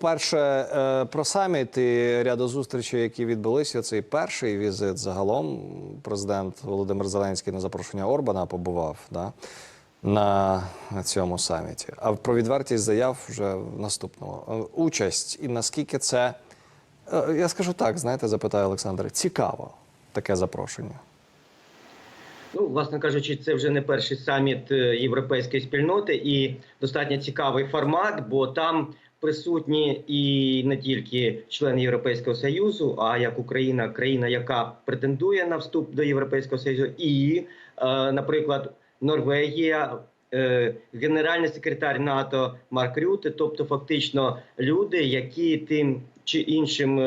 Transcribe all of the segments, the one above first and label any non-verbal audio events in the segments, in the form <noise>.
Перше е, про саміт і ряду зустрічей, які відбулися. Цей перший візит загалом. Президент Володимир Зеленський на запрошення Орбана побував да, на цьому саміті. А про відвертість заяв вже в наступному. Е, Участь і наскільки це е, я скажу так, знаєте, запитає Олександр, цікаво таке запрошення. Ну, власне кажучи, це вже не перший саміт європейської спільноти і достатньо цікавий формат, бо там присутні і не тільки члени Європейського союзу, а як Україна, країна, яка претендує на вступ до Європейського союзу, і, е, наприклад, Норвегія. е, Генеральний секретар НАТО Марк Рюте, тобто фактично люди, які тим чи іншим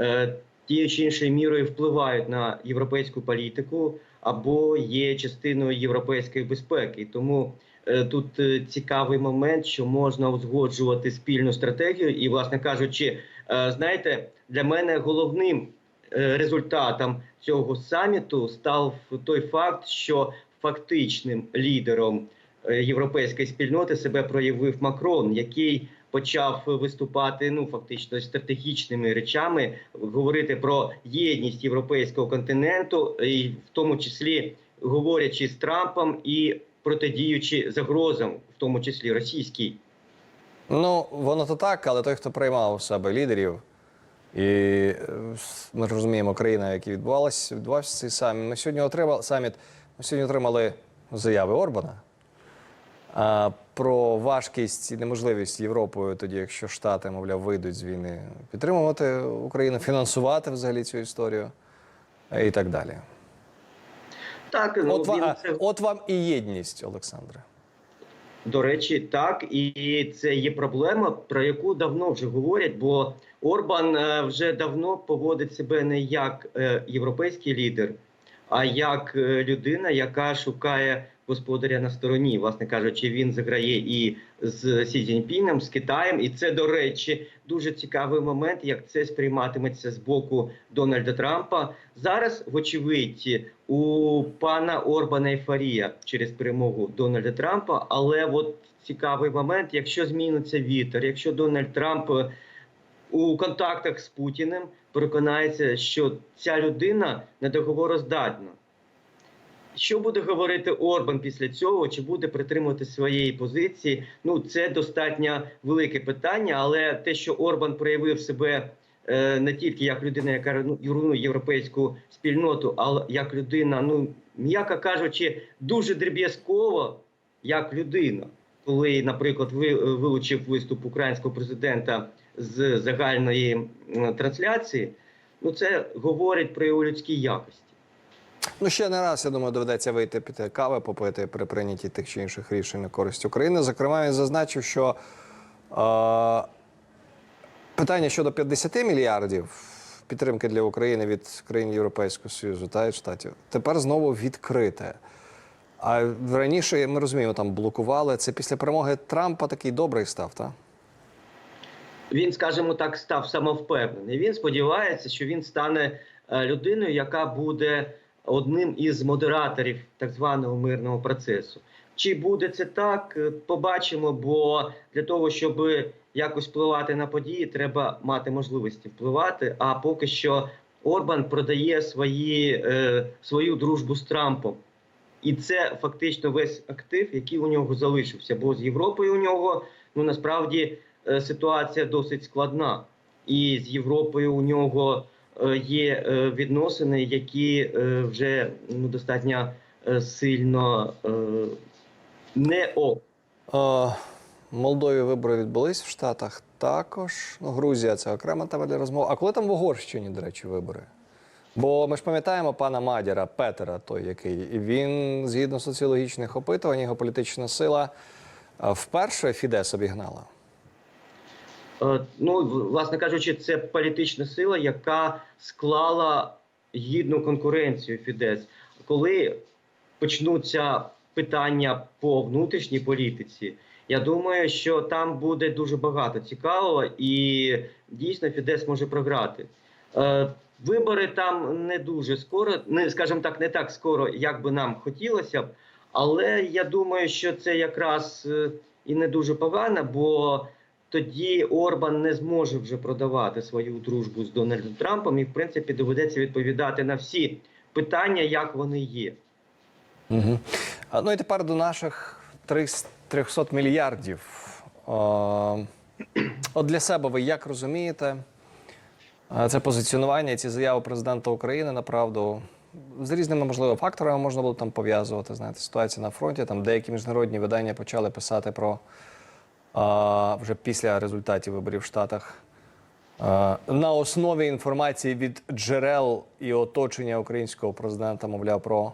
е, тією чи іншою мірою впливають на європейську політику або є частиною європейської безпеки. Тому е, тут е, цікавий момент, що можна узгоджувати спільну стратегію. І, власне кажучи, е, знаєте, для мене головним результатом цього саміту став той факт, що фактичним лідером європейської спільноти себе проявив Макрон, який почав виступати ну фактично стратегічними речами, говорити про єдність європейського континенту, і в тому числі говорячи з Трампом і протидіючи загрозам, в тому числі російській. Ну, воно то так, але той, хто приймав у себе лідерів, і е, ми розуміємо, країна, якій відбувалася, відбувався цей саміт. Ми сьогодні отримали саміт. Ми сьогодні отримали заяви Орбана про важкість і неможливість Європою, тоді, якщо Штати, мовляв, вийдуть з війни, підтримувати Україну, фінансувати взагалі цю історію е, і так далі. Так ну От, він от вам і єдність, Олександре. До речі, так і це є проблема, про яку давно вже говорять. Бо Орбан е, вже давно поводить себе не як е, європейський лідер, а як людина, яка шукає господаря на стороні. Власне кажучи, він заграє і з Сі Цзіньпіном, з Китаєм, і це, до речі, дуже цікавий момент, як це сприйматиметься з боку Дональда Трампа. Зараз, вочевидь, у пана Орбана ейфорія через перемогу Дональда Трампа. Але от цікавий момент, якщо зміниться вітер, якщо Дональд Трамп е, у контактах з Путіним переконається, що ця людина недоговороздатна. Що буде говорити Орбан після цього? Чи буде притримувати своєї позиції? Ну це достатньо велике питання, але те, що Орбан проявив себе е, не тільки як людина, яка ну, руйнує європейську спільноту, але як людина, ну м'яко кажучи, дуже дріб'язково, як людина, коли, наприклад, ви вилучив виступ українського президента з загальної трансляції, ну це говорить про його людські якості. Ну, ще не раз, я думаю, доведеться вийти піти кави, попити при прийнятті тих чи інших рішень на користь України. Зокрема, він зазначив, що е, питання щодо 50 мільярдів підтримки для України від країн Європейського Союзу та штатів тепер знову відкрите. А раніше ми розуміємо, там блокували це після перемоги Трампа такий добрий став, так? він, скажімо так, став самовпевнений. Він сподівається, що він стане е, людиною, яка буде одним із модераторів так званого мирного процесу. Чи буде це так, е, побачимо. Бо для того, щоб якось впливати на події, треба мати можливості впливати. А поки що Орбан продає свої, е, свою дружбу з Трампом. І це фактично весь актив, який у нього залишився. Бо з Європою у нього ну насправді е, ситуація досить складна, і з Європою у нього є е, відносини, які е, вже ну достатньо е, сильно е, не. Е, Молдові вибори відбулись в Штатах також. Ну, Грузія це окрема тема для розмов. А коли там в Угорщині, до речі, вибори? Бо ми ж пам'ятаємо пана Мадяра, Петера, той який, він, згідно соціологічних опитувань, його політична сила е, вперше Фідес обігнала. Е, Ну, власне кажучи, це політична сила, яка склала гідну конкуренцію Фідес. Коли почнуться питання по внутрішній політиці, я думаю, що там буде дуже багато цікавого, і дійсно Фідес може програти. Е, Вибори там не дуже скоро, не скажімо так, не так скоро, як би нам хотілося б. Але я думаю, що це якраз е, і не дуже погано, бо тоді Орбан не зможе вже продавати свою дружбу з Дональдом Трампом, і в принципі доведеться відповідати на всі питання, як вони є. Угу. Ну і тепер до наших 300 300 мільярдів. Е, От для себе ви як розумієте це позиціонування, ці заяви президента України направду з різними можливо факторами можна було там пов'язувати. Знаєте, ситуація на фронті. Там деякі міжнародні видання почали писати про вже після результатів виборів в Штатах. На основі інформації від джерел і оточення українського президента, мовляв, про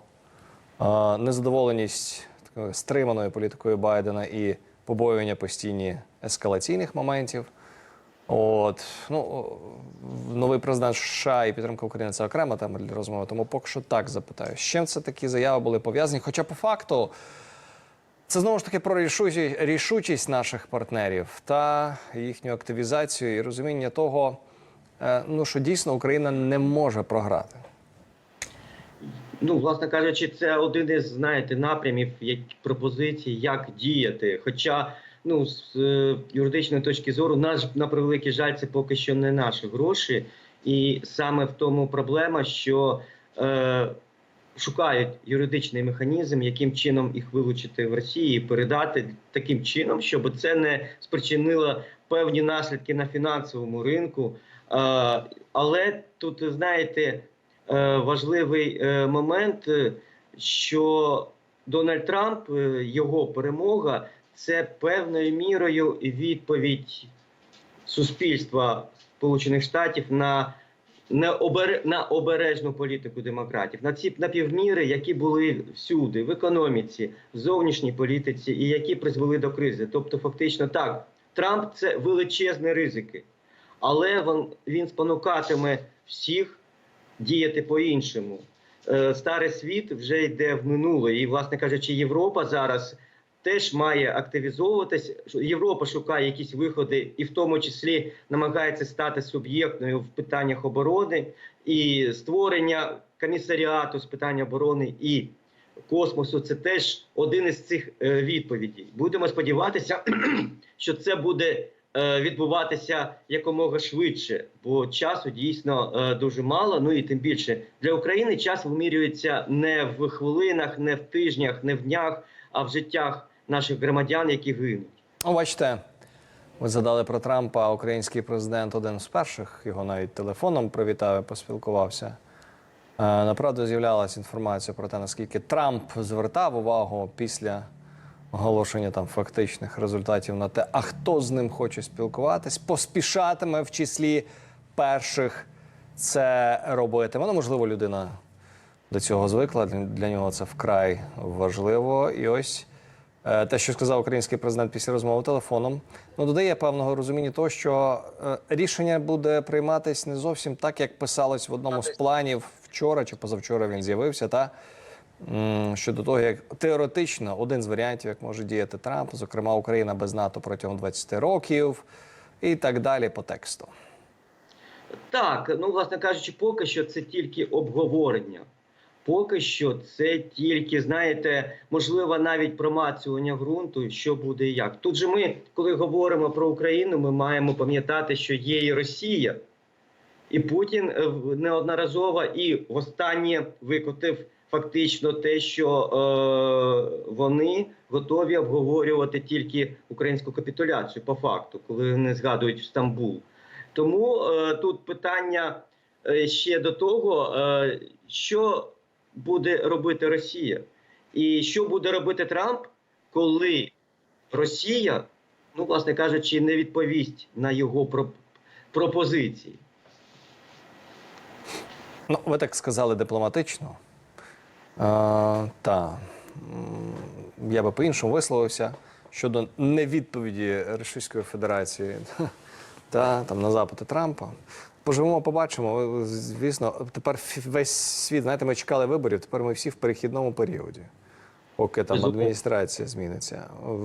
незадоволеність такою стриманою політикою Байдена і побоювання постійні ескалаційних моментів. От ну новий президент США і підтримка України це окрема тема для розмови. Тому поки що так запитаю. З чим це такі заяви були пов'язані? Хоча по факту це знову ж таки про рішучість, наших партнерів та їхню активізацію і розуміння того, е, ну що дійсно Україна не може програти. Ну, власне кажучи, це один із знаєте напрямів як пропозицій, як діяти. Хоча, ну з е, юридичної точки зору, наш на превеликий жаль, це поки що не наші гроші, і саме в тому проблема, що е, шукають юридичний механізм, яким чином їх вилучити в Росії, і передати таким чином, щоб це не спричинило певні наслідки на фінансовому ринку. Е, але тут знаєте. Е, важливий е, момент, що Дональд Трамп, його перемога, це певною мірою відповідь суспільства Сполучених Штатів на, на, обер, обережну політику демократів, на ці напівміри, які були всюди, в економіці, в зовнішній політиці, і які призвели до кризи. Тобто, фактично, так, Трамп це величезні ризики, але він, він спонукатиме всіх діяти по-іншому. Е, Старий світ вже йде в минуле, і, власне кажучи, Європа зараз теж має активізовуватись. Європа шукає якісь виходи, і в тому числі намагається стати суб'єктною в питаннях оборони і створення комісаріату з питань оборони і космосу. Це теж один із цих е, відповідей. Будемо сподіватися, <clears throat> що це буде е, відбуватися якомога швидше, бо часу дійсно е, дуже мало. Ну і тим більше для України час вимірюється не в хвилинах, не в тижнях, не в днях, а в життях наших громадян, які гинуть. Ну, бачите, ви задали про Трампа, український президент один з перших його навіть телефоном привітав і поспілкувався. Е, Направду з'являлася інформація про те, наскільки Трамп звертав увагу після оголошення там фактичних результатів на те, а хто з ним хоче спілкуватись, поспішатиме в числі перших це робити. Вона, можливо, людина до цього звикла. Для, нього це вкрай важливо. І ось те, що сказав український президент після розмови телефоном, ну додає певного розуміння того, що е, рішення буде прийматись не зовсім так, як писалось в одному з планів вчора чи позавчора він з'явився. Та щодо того, як теоретично один з варіантів, як може діяти Трамп, зокрема Україна без НАТО протягом 20 років, і так далі по тексту. Так, ну власне кажучи, поки що це тільки обговорення. Поки що це тільки, знаєте, можливо, навіть промацування ґрунту, що буде і як. Тут же ми, коли говоримо про Україну, ми маємо пам'ятати, що є і Росія, і Путін е, неодноразово і востаннє викотив фактично те, що е, вони готові обговорювати тільки українську капітуляцію по факту, коли вони згадують Стамбул. Тому е, тут питання е, ще до того, е, що буде робити Росія, і що буде робити Трамп, коли Росія, ну власне кажучи, не відповість на його пропозиції. Ну, ви так сказали дипломатично. Е, та я би по-іншому висловився щодо невідповіді Російської Федерації <laughs> та там на запити Трампа. Поживемо, побачимо. Звісно, тепер весь світ, знаєте, ми чекали виборів. Тепер ми всі в перехідному періоді, поки там адміністрація зміниться.